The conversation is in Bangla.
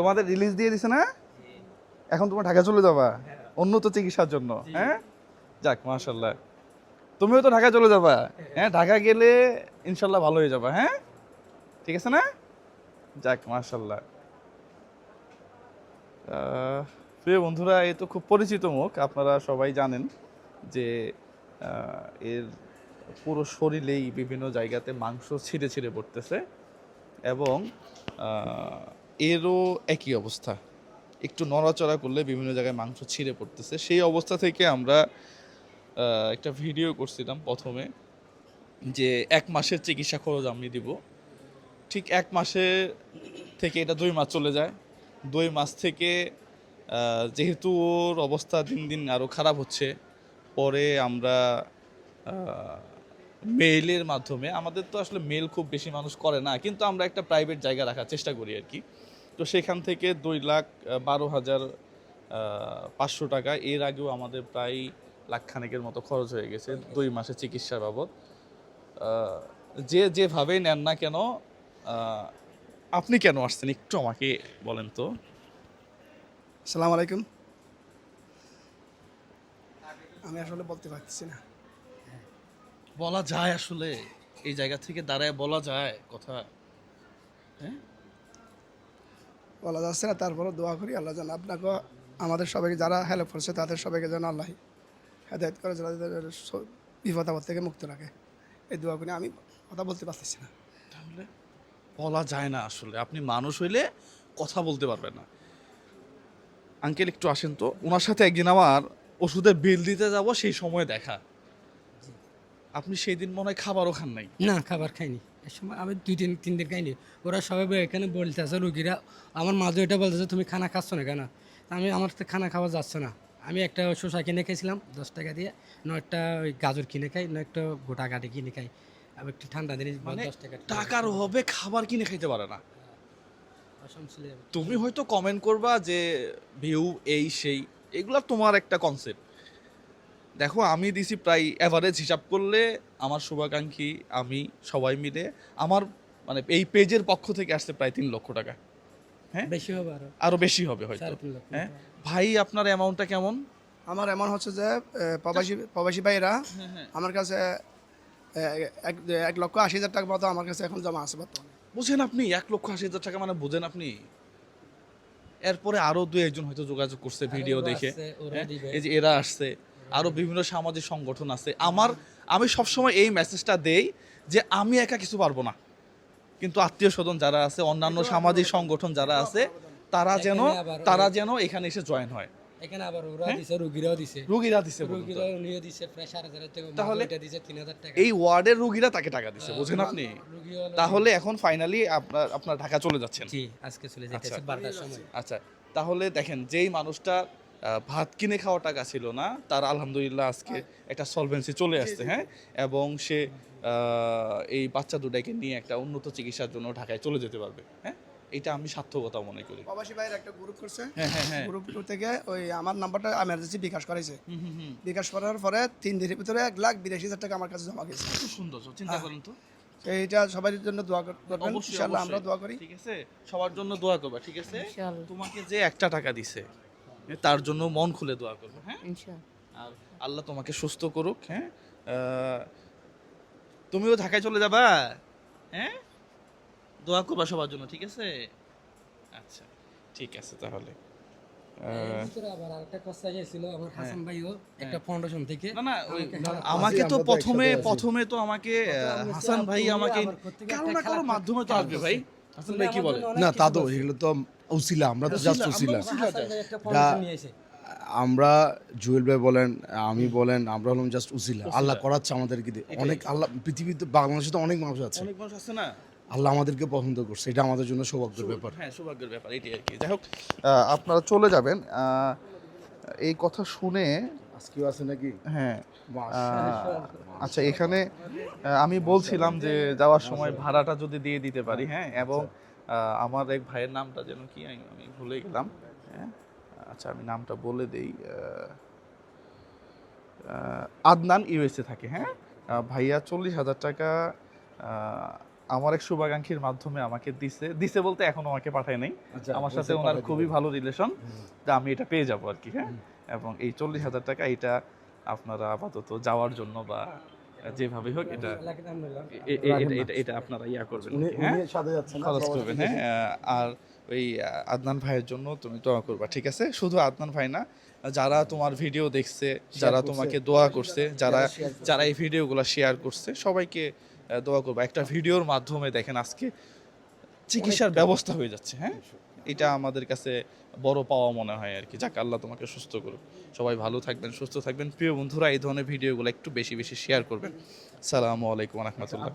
তোমাদের রিলিজ দিয়ে দিছে না? এখন তোমার ঢাকা চলে যাবা। উন্নত চিকিৎসার জন্য হ্যাঁ? যাক মাশাল্লাহ তুমিও তো ঢাকা চলে যাবা। হ্যাঁ ঢাকা গেলে ইনশাল্লাহ ভালো হয়ে যাবা হ্যাঁ? ঠিক আছে না? যাক মাশাল্লাহ প্রিয় বন্ধুরা এ তো খুব পরিচিত মুখ আপনারা সবাই জানেন যে এর পুরো শরীরেই বিভিন্ন জায়গাতে মাংস ছিঁড়ে ছিঁড়ে পড়তেছে এবং এরও একই অবস্থা। একটু নড়াচড়া করলে বিভিন্ন জায়গায় মাংস ছিঁড়ে পড়তেছে। সেই অবস্থা থেকে আমরা একটা ভিডিও করছিলাম প্রথমে যে এক মাসের চিকিৎসা খরচ আমি দিব। ঠিক এক মাসে থেকে এটা দুই মাস চলে যায়। দুই মাস থেকে যেহেতু ওর অবস্থা দিন দিন আরও খারাপ হচ্ছে, পরে আমরা মেইলের মাধ্যমে। আমাদের তো আসলে মেল খুব বেশি মানুষ করে না, কিন্তু আমরা একটা প্রাইভেট জায়গা রাখার চেষ্টা করি আর কি। তো সেখান থেকে দুই লাখ বারো হাজার পাঁচশো টাকা। এর আগেও আমাদের প্রায় লাখখানেকের মতো খরচ হয়ে গেছে দুই মাসে চিকিৎসার বাবদ। যে যেভাবে নেন না কেন আপনি কেন আসছেন? একটু আমাকে বলেন তো। আসসালামু আলাইকুম। আমি আসলে বলতে পারছি না। বলা যায় আসলে? এই জায়গা থেকে দাঁড়ায় বলা যায় কথা? বলা যাচ্ছে না তারপরে দোয়া করি আল্লাহ যেন আপনাকে আমাদের সবাইকে যারা হেল্প করছে তাদের সবাইকে যেন আল্লাহ হেদায়ত করে যারা বিপদ আপদ থেকে মুক্ত রাখে। এই দোয়া করি আমি কথা বলতে পারতেছি না। তাহলে বলা যায় না আসলে। আপনি মানুষ হইলে কথা বলতে পারবেন না। আঙ্কেল একটু আসেন তো। ওনার সাথে একদিন আমার ওষুধের বিল দিতে যাব সেই সময় দেখা। আপনি সেই দিন মনে হয় খাবারও খান নাই। না খাবার খাইনি। এই সময় আমি দুই দিন তিন দিন খাইনি। ওরা সবাই এখানে বলতেছে রুগীরা। আমার মাঝে এটা বলতেছে তুমি খানা খাচ্ছ না কেন? আমি আমার তো খানা খাওয়া যাচ্ছে না। আমি একটা শসা কিনে খাইছিলাম দশ টাকা দিয়ে। নয়টা ওই গাজর কিনে খাই নয়টা গোটা কাটে কিনে খাই। আমি একটু ঠান্ডা জিনিস মানে দশ টাকা টাকার অভাবে খাবার কিনে খাইতে পারে না। তুমি হয়তো কমেন্ট করবা যে ভিউ এই সেই। এগুলা তোমার একটা কনসেপ্ট দেখো আমি দিছি প্রায় অ্যাভারেজ হিসাব করলে আমার শুভাকাঙ্ক্ষী আমি সবাই মিলে আমার মানে এই পেজের পক্ষ থেকে আসছে প্রায় তিন লক্ষ টাকা। হ্যাঁ? বেশি হবে আরও। আরও বেশি হবে হয়তো। হ্যাঁ? ভাই আপনার অ্যামাউন্টটা কেমন? আমার এমন হচ্ছে যে প্রবাসী প্রবাসী ভাইরা আমার কাছে এক এক লক্ষ আশি হাজার টাকা মতো আমার কাছে এখন জমা আছে বর্তমানে। বুঝেন আপনি এক লক্ষ আশি হাজার টাকা মানে বুঝেন আপনি? এরপরে আরও দুই একজন হয়তো যোগাযোগ করছে ভিডিও দেখে। হ্যাঁ? এই যে এরা আসছে। আরও বিভিন্ন সামাজিক সংগঠন আছে। আমার আমি সবসময় এই মেসেজটা দেই যে আমি একা কিছু পারব না। কিন্তু আত্মীয় স্বজন যারা আছে অন্যান্য সামাজিক সংগঠন যারা আছে তারা যেন তারা যেন এখানে এসে জয়েন হয়। এখানে আবার ওরা দিছে রুগীরাও দিছে। রুগীরা দিছে রুগীরাও নিয়ে দিছে প্রায় সাড়ে হাজার টাকা তাহলে এটা দিছে তিন হাজার টাকা। এই ওয়ার্ডের রুগীরা তাকে টাকা দিছে বুঝেন আপনি? তাহলে এখন ফাইনালি আপনার আপনার ঢাকা চলে যাচ্ছেন। জি আজকে চলে যেতেছে আচ্ছা। বারোটার সময়। আচ্ছা তাহলে দেখেন যেই মানুষটা ভাত কিনে খাওয়া টাকা ছিল না। তার আলহামদুলিল্লাহ আজকে একটা সলভেন্সি চলে আসছে হ্যাঁ? এবং সে এই বাচ্চা দুটাকে নিয়ে একটা উন্নত চিকিৎসার জন্য ঢাকায় চলে যেতে পারবে হ্যাঁ? এটা আমি সার্থকতা মনে করি। প্রবাসী ভাইয়ের একটা গ্রুপ করছে হ্যাঁ হ্যাঁ হ্যাঁ। গ্রুপ থেকে ওই আমার নাম্বারটা এমার্জেন্সি বিকাশ করাইছে। বিকাশ করার পরে তিন দিনের ভিতরে এক লাখ বিরাশি হাজার টাকা আমার কাছে জমা গেছে। খুব সুন্দর চিন্তা করেন তো। এইটা সবার জন্য দোয়া করবেন ইনশাআল্লাহ আমরা দোয়া করি। ঠিক আছে? সবার জন্য দোয়া করবা ঠিক আছে? তোমাকে যে একটা টাকা দিছে তার জন্য মন খুলে দোয়া করবে হ্যাঁ? আর আল্লাহ তোমাকে সুস্থ করুক হ্যাঁ? তুমিও ঢাকায় চলে যাবা হ্যাঁ? দোয়া করবা সবার জন্য ঠিক আছে? আচ্ছা ঠিক আছে তাহলে। আহ, ভিতরে আবার আরেকটা কথা ছিল আমার হাসান ভাইও একটা ফাউন্ডেশন থেকে না না ওই আমাকে- আমাকে তো প্রথমে প্রথমে তো আমাকে হাসান ভাই আমাকে কারও না কারও মাধ্যমে তো আসবে ভাই। হাসান ভাই কি বলে? না তা তো এগুলো তো উসিলা আমরা তো জাস্ট উসিলা আমরা জুয়েল ভাই বলেন আমি বলেন আমরা হলাম জাস্ট উসিলা আল্লাহ করাচ্ছে আমাদেরকে দিয়ে। অনেক আল্লাহ পৃথিবীতে বাংলাদেশে তো অনেক মানুষ আছে। অনেক মানুষ আছে না? আল্লাহ আমাদেরকে পছন্দ করছে। এটা আমাদের জন্য সৌভাগ্যের ব্যাপার। হ্যাঁ সৌভাগ্যের ব্যাপার এটাই আর কি। যাই হোক আপনারা চলে যাবেন। এই কথা শুনে আজকেও আছে নাকি? হ্যাঁ আচ্ছা এখানে আমি বলছিলাম যে যাওয়ার সময় ভাড়াটা যদি দিয়ে দিতে পারি হ্যাঁ এবং আহ, আমার এক ভাইয়ের নামটা যেন কি আমি ভুলে গেলাম। হ্যাঁ? আচ্ছা আমি নামটা বলে দেই। আদনান ইউএসএ থাকে হ্যাঁ? ভাইয়া চল্লিশ হাজার টাকা আমার এক শুভাকাঙ্ক্ষীর মাধ্যমে আমাকে দিছে। দিছে বলতে এখনও আমাকে পাঠায় নাই। আচ্ছা, আমার সাথে ওনার খুবই ভালো রিলেশন তা আমি এটা পেয়ে যাব আর কি হ্যাঁ? এবং এই চল্লিশ হাজার টাকা এটা আপনারা আপাতত যাওয়ার জন্য বা যেভাবে হোক এটা এটা- এটা এটা আপনারা ইয়া করবেন হ্যাঁ? খরচ করবেন হ্যাঁ আর ওই আদনান ভাইয়ের জন্য তুমি দোয়া করবা ঠিক আছে? শুধু আদনান ভাই না যারা তোমার ভিডিও দেখছে যারা তোমাকে দোয়া করছে যারা যারা এই ভিডিওগুলো শেয়ার করছে সবাইকে দোয়া করবা। একটা ভিডিওর মাধ্যমে দেখেন আজকে চিকিৎসার ব্যবস্থা হয়ে যাচ্ছে হ্যাঁ? এটা আমাদের কাছে বড় পাওয়া মনে হয় আর কি। যাক, আল্লাহ তোমাকে সুস্থ করুক। সবাই ভালো থাকবেন, সুস্থ থাকবেন। প্রিয় বন্ধুরা, এই ধরনের ভিডিওগুলো একটু বেশি বেশি শেয়ার করবেন। সালামু আলাইকুম রহমতুল্লাহ।